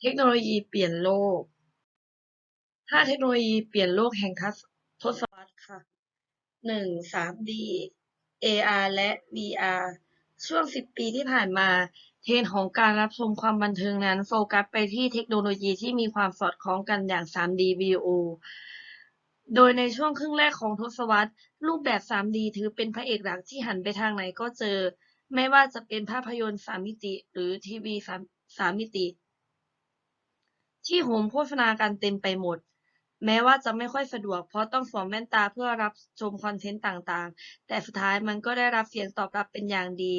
เทคโนโลยีเปลี่ยนโลก ห้าเทคโนโลยีเปลี่ยนโลกแห่งทศวรรษค่ะหนึ่ง 3D AR และ VR ช่วง10ปีที่ผ่านมา เทรนของการรับชมความบันเทิงนั้นโฟกัสไปที่เทคโนโลยีที่มีความสอดคล้องกันอย่าง 3D VO โดยในช่วงครึ่งแรกของทศวรรษ รูปแบบ 3D ถือเป็นพระเอกหลักที่หันไปทางไหนก็เจอ ไม่ว่าจะเป็นภาพยนตร์3มิติ หรือทีวี3 3มิติ ที่โหมโฆษณากันเต็มไปหมด แม้ว่าจะไม่ค่อยสะดวก เพราะต้องสวมแว่นตาเพื่อรับชมคอนเทนต์ต่างๆ แต่สุดท้ายมันก็ได้รับเสียงตอบรับเป็นอย่างดี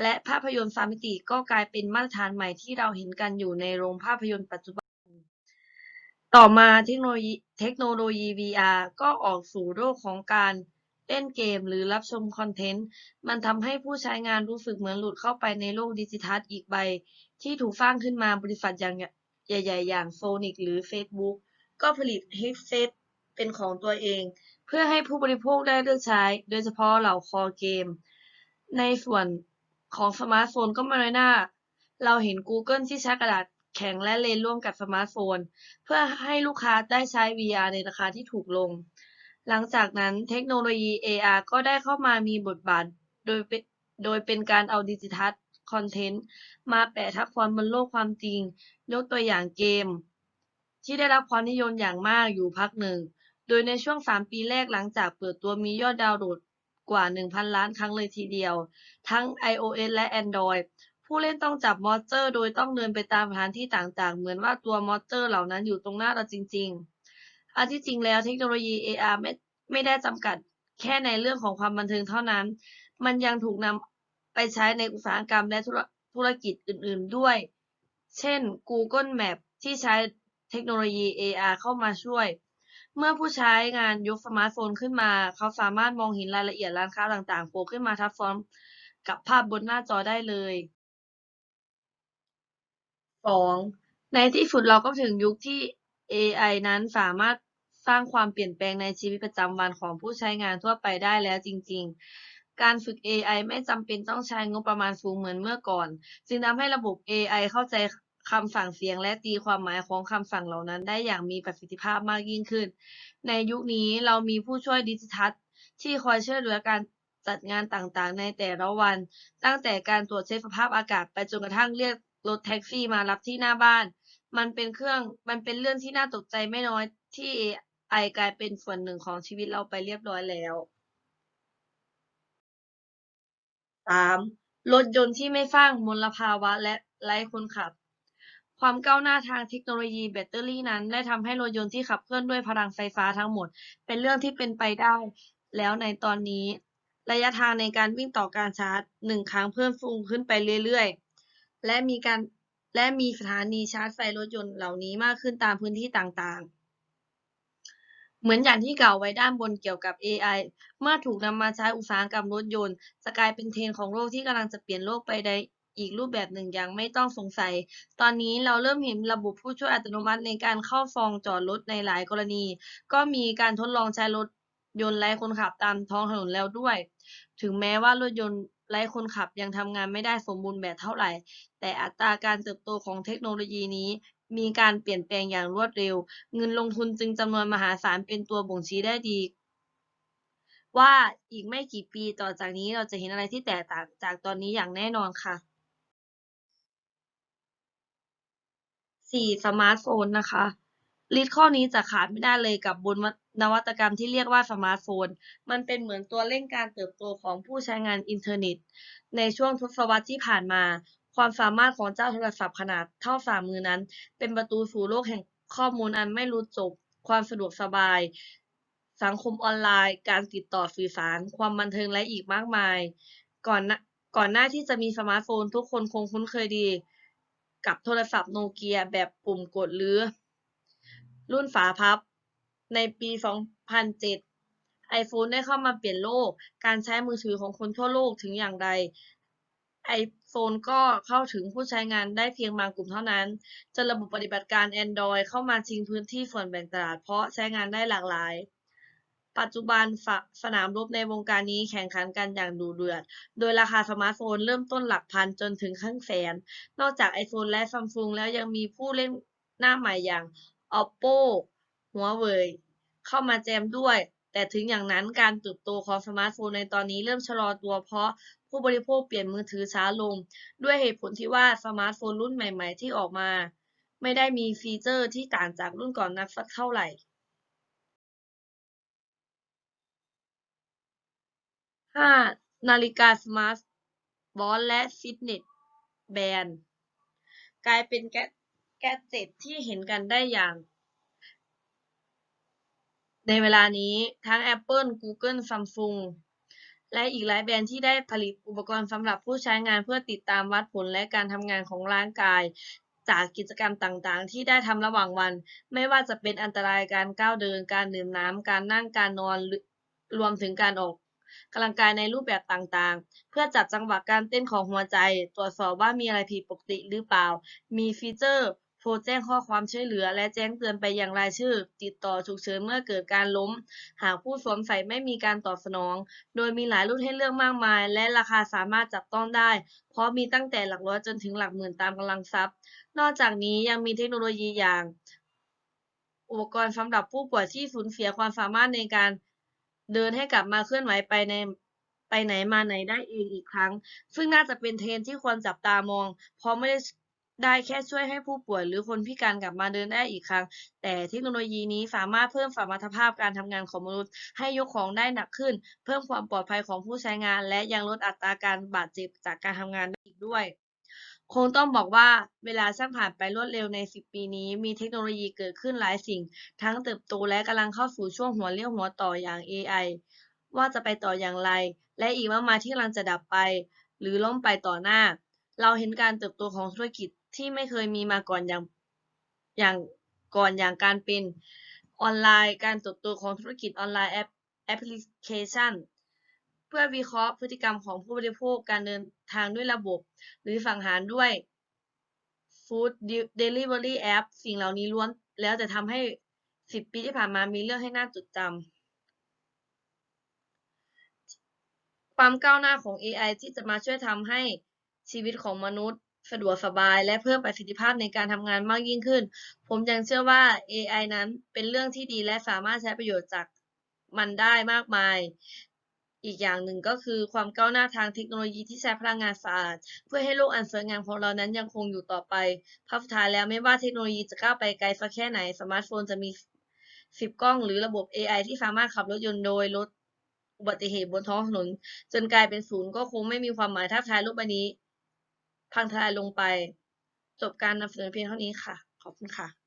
และภาพยนตร์3มิติก็กลายเป็นมาตรฐานใหม่ที่เราเห็นกันอยู่ในโรงภาพยนตร์ปัจจุบัน ต่อมาเทคโนโลยีเทคโนโลยี VR ก็ออกสู่โลกของการเล่นเกมหรือรับชมคอนเทนต์ มันทำให้ผู้ใช้งานรู้สึกเหมือนหลุดเข้าไปในโลกดิจิทัลอีกใบ ที่ถูกสร้างขึ้นมาบริษัทอย่าง ใหญ่ ๆ อย่าง Sonic หรือ Facebook ก็ผลิต headset เป็นของตัวเอง เพื่อให้ผู้บริโภคได้เลือกใช้ โดยเฉพาะเหล่าคอเกม ในส่วนของสมาร์ทโฟนก็ไม่น้อยหน้า เราเห็น Google ที่ใช้กระดาษแข็งและเลนร่วมกับสมาร์ทโฟน เพื่อให้ลูกค้าได้ใช้ VR ในราคาที่ถูกลง หลังจากนั้นเทคโนโลยี AR ก็ได้เข้ามามีบทบาท โดยโดยเป็นการเอาดิจิทัล คอนเทนต์มาแปะทับซ้อนบนโลกความจริง ยกตัวอย่างเกม ที่ได้รับความนิยมอย่างมากอยู่พักหนึ่ง โดยในช่วง 3 ปีแรกหลังจากเปิดตัวมียอดดาวน์โหลดกว่า 1,000 ล้านครั้งเลยทีเดียว ทั้ง iOS และ Android ผู้เล่นต้องจับมอสเตอร์ โดยต้องเดินไปตามสถานที่ต่างๆ เหมือนว่าตัวมอสเตอร์เหล่านั้นอยู่ตรงหน้าเราจริง ๆ อันที่จริงแล้วเทคโนโลยี AR ไม่ไม่ได้จำกัดแค่ในเรื่องของความบันเทิงเท่านั้น มันยังถูกนำ ใช้ในอุตสาหกรรมและธุรกิจอื่น ๆ ด้วย เช่น Google Map ที่ใช้เทคโนโลยี AR เข้ามาช่วย เมื่อผู้ใช้งานยกสมาร์ทโฟนขึ้นมา เขาสามารถมองเห็นรายละเอียดร้านค้าต่าง ๆ โผล่ขึ้นมาทับซ้อนกับภาพบนหน้าจอได้เลย 2. ในที่สุดเราก็ถึงยุคที่ AI นั้นสามารถสร้างความเปลี่ยนแปลงในชีวิตประจำวันของผู้ใช้งานทั่วไปได้แล้วจริง ๆ การฝึก AI ไม่จำเป็นต้องใช้งบประมาณสูงเหมือนเมื่อก่อน จึงทำให้ระบบ AI เข้าใจคำสั่งเสียงและตีความหมายของคำสั่งเหล่านั้นได้อย่างมีประสิทธิภาพมากยิ่งขึ้น ในยุคนี้เรามีผู้ช่วยดิจิทัลที่คอยช่วยเหลือการจัดงานต่างๆ ในแต่ละวัน ตั้งแต่การตรวจเช็คสภาพอากาศไปจนกระทั่งเรียกรถแท็กซี่มารับที่หน้าบ้าน มันเป็นเครื่อง มันเป็นเรื่องที่น่าตกใจไม่น้อยที่ AI กลายเป็นส่วนหนึ่งของชีวิตเราไปเรียบร้อยแล้ว 3. รถยนต์ที่ไม่สร้างมลภาวะและไร้คนขับ ความก้าวหน้าทางเทคโนโลยีแบตเตอรี่นั้น ได้ทำให้รถยนต์ที่ขับเคลื่อนด้วยพลังไฟฟ้าทั้งหมด เป็นเรื่องที่เป็นไปได้ แล้วในตอนนี้ ระยะทางในการวิ่งต่อการชาร์จหนึ่งครั้งเพิ่มสูงขึ้นไปเรื่อยๆ และมีการและมีสถานีชาร์จไฟรถยนต์เหล่านี้มากขึ้นตามพื้นที่ต่างๆ เหมือนอย่างที่กล่าวไว้ด้านบนเกี่ยวกับ AI เมื่อถูกนำมาใช้อุตสาหกรรมรถยนต์ จะกลายเป็นเทรนด์ของโลกที่กำลังจะเปลี่ยนโลกไปในอีกรูปแบบหนึ่งอย่างไม่ต้องสงสัย ตอนนี้เราเริ่มเห็นระบบผู้ช่วยอัตโนมัติในการเข้าซองจอดรถในหลายกรณี ก็มีการทดลองใช้รถยนต์ไร้คนขับตามท้องถนนแล้วด้วย ถึงแม้ว่ารถยนต์ ไร้คนขับยังทำงานไม่ได้สมบูรณ์แบบเท่าไหร่ แต่อัตราการเติบโตของเทคโนโลยีนี้ มีการเปลี่ยนแปลงอย่างรวดเร็ว เงินลงทุนจึงจำนวนมหาศาลเป็นตัวบ่งชี้ได้ดี ว่าอีกไม่กี่ปีต่อจากนี้เราจะเห็นอะไรที่แตกต่างจากตอนนี้อย่างแน่นอนค่ะ 4. สมาร์ทโฟนนะคะลิสต์ข้อนี้จะขาดไม่ได้เลยกับบน นวัตกรรมที่เรียกว่าสมาร์ทโฟน มันเป็นเหมือนตัวเร่งการเติบโตของผู้ใช้งานอินเทอร์เน็ต ในช่วงทศวรรษที่ผ่านมา ความสามารถของเจ้าโทรศัพท์ขนาดเท่าฝ่ามือนั้น เป็นประตูสู่โลกแห่งข้อมูลอันไม่รู้จบ ความสะดวกสบาย สังคมออนไลน์ การติดต่อสื่อสาร ความบันเทิงและอีกมากมาย ก่อนก่อนหน้าที่จะมีสมาร์ทโฟน ทุกคนคงคุ้นเคยดี กับโทรศัพท์โนเกียแบบปุ่มกดหรือ รุ่นฝาพับ ในปี 2007 iPhone ได้เข้ามาเปลี่ยนโลก การใช้มือถือของคนทั่วโลกถึงอย่างไร iPhone ก็เข้าถึงผู้ใช้งานได้เพียงบางกลุ่มเท่านั้น จนระบบปฏิบัติการ Android เข้ามาชิงพื้นที่ส่วนแบ่งตลาด เพราะใช้งานได้หลากหลาย ปัจจุบันสสนามรบในวงการนี้แข่งขันกันอย่างดุเดือด โดยราคาสมาร์ทโฟนเริ่มต้นหลักพันจนถึงครึ่งแสน นอกจาก iPhone และ Samsung แล้วยังมีผู้เล่นหน้าใหม่อย่าง Oppo Huawei เข้ามาแจมด้วย แต่ถึงอย่างนั้นการเติบโตของสมาร์ทโฟนในตอนนี้เริ่มชะลอตัวเพราะผู้บริโภคเปลี่ยนมือถือช้าลง ด้วยเหตุผลที่ว่าสมาร์ทโฟนรุ่นใหม่ ๆ ที่ออกมา ไม่ได้มีฟีเจอร์ที่ต่างจากรุ่นก่อนนักสักเท่าไหร่ 5. นาฬิกาสมาร์ทวอทและฟิตเนสแบนด์กลายเป็นแกแกเจ็ตที่เห็นกันได้อย่าง ในเวลานี้ทั้ง Apple Google Samsung และอีกหลายแบรนด์ที่ได้ผลิตอุปกรณ์สำหรับผู้ใช้งานเพื่อติดตามวัดผลและการทำงานของร่างกาย จากกิจกรรมต่างๆ ที่ได้ทำระหว่างวัน ไม่ว่าจะเป็นอันตรายการก้าวเดิน การดื่มน้ำ การนั่ง การนอน รวมถึงการออกกำลังกายในรูปแบบต่างๆ เพื่อจัดจังหวะการเต้นของหัวใจ ตรวจสอบว่ามีอะไรผิดปกติหรือเปล่า มีฟีเจอร์ โทรแจ้งข้อความช่วยเหลือ และแจ้งเตือนไปยังรายชื่อ ติดต่อฉุกเฉินเมื่อเกิดการล้ม หากผู้สวมใส่ไม่มีการตอบสนอง โดยมีหลายรุ่นให้เลือกมากมาย และราคาสามารถจับต้องได้ เพราะมีตั้งแต่หลักร้อยจนถึงหลักหมื่นตามกำลังทรัพย์ นอกจากนี้ยังมีเทคโนโลยีอย่าง อุปกรณ์สำหรับผู้ป่วยที่สูญเสียความสามารถในการเดินให้กลับมาเคลื่อนไหวไปในไปไหนมาไหนได้เองอีกครั้ง ซึ่งน่าจะเป็นเทรนที่ควรจับตามอง เพราะไม่ได้ ได้แค่ช่วยให้ผู้ป่วยหรือคนพิการกลับมาเดินได้อีกครั้ง แต่เทคโนโลยีนี้สามารถเพิ่มสมรรถภาพการทำงานของมนุษย์ ให้ยกของได้หนักขึ้น เพิ่มความปลอดภัยของผู้ใช้งาน และยังลดอัตราการบาดเจ็บจากการทำงานได้อีกด้วยคงต้องบอกว่าเวลาช่างผ่านไปรวดเร็วใน 10 ปีนี้ มีเทคโนโลยีเกิดขึ้นหลายสิ่ง ทั้งเติบโตและกำลังเข้าสู่ช่วงหัวเลี้ยวหัวต่ออย่าง AI ว่าจะไปต่ออย่างไร และอีกมากมายที่กำลังจะดับไป หรือล้มไปต่อหน้า เราเห็นการเติบโตของธุรกิจ ที่ไม่เคยมีมาก่อนอย่างอย่างก่อนอย่างการเป็นออนไลน์การเติบโตของธุรกิจออนไลน์แอปแอปพลิเคชัน เพื่อวิเคราะห์พฤติกรรมของผู้บริโภคการเดินทางด้วยระบบ หรือสังหารด้วย Food Delivery App สิ่งเหล่านี้ล้วน แล้วแต่ทำให้ 10 ปีที่ผ่านมามีเรื่องให้น่าจดจำความก้าวหน้าของ AI ที่จะมาช่วยทำให้ชีวิตของมนุษย์ สะดวกสบายและเพิ่มประสิทธิภาพในการทำงานมากยิ่งขึ้น ผมยังเชื่อว่า AI นั้นเป็นเรื่องที่ดีและสามารถใช้ประโยชน์จากมันได้มากมาย อีกอย่างหนึ่งก็คือความก้าวหน้าทางเทคโนโลยีที่ใช้พลังงานสะอาด เพื่อให้โลกอันสวยงามของเรานั้นยังคงอยู่ต่อไปภาพสุดท้ายแล้วไม่ว่าเทคโนโลยีจะก้าวไปไกลสักแค่ไหน สมาร์ทโฟนจะมี 10 กล้องหรือระบบ AI ที่สามารถขับรถยนต์โดยลดอุบัติเหตุบนท้องถนน จนกลายเป็นศูนย์ก็คงไม่มีความหมายถ้าท้ายโลกใบนี้ พังทลายลงไป จบการนำเสนอเพียงเท่านี้ค่ะ ขอบคุณค่ะ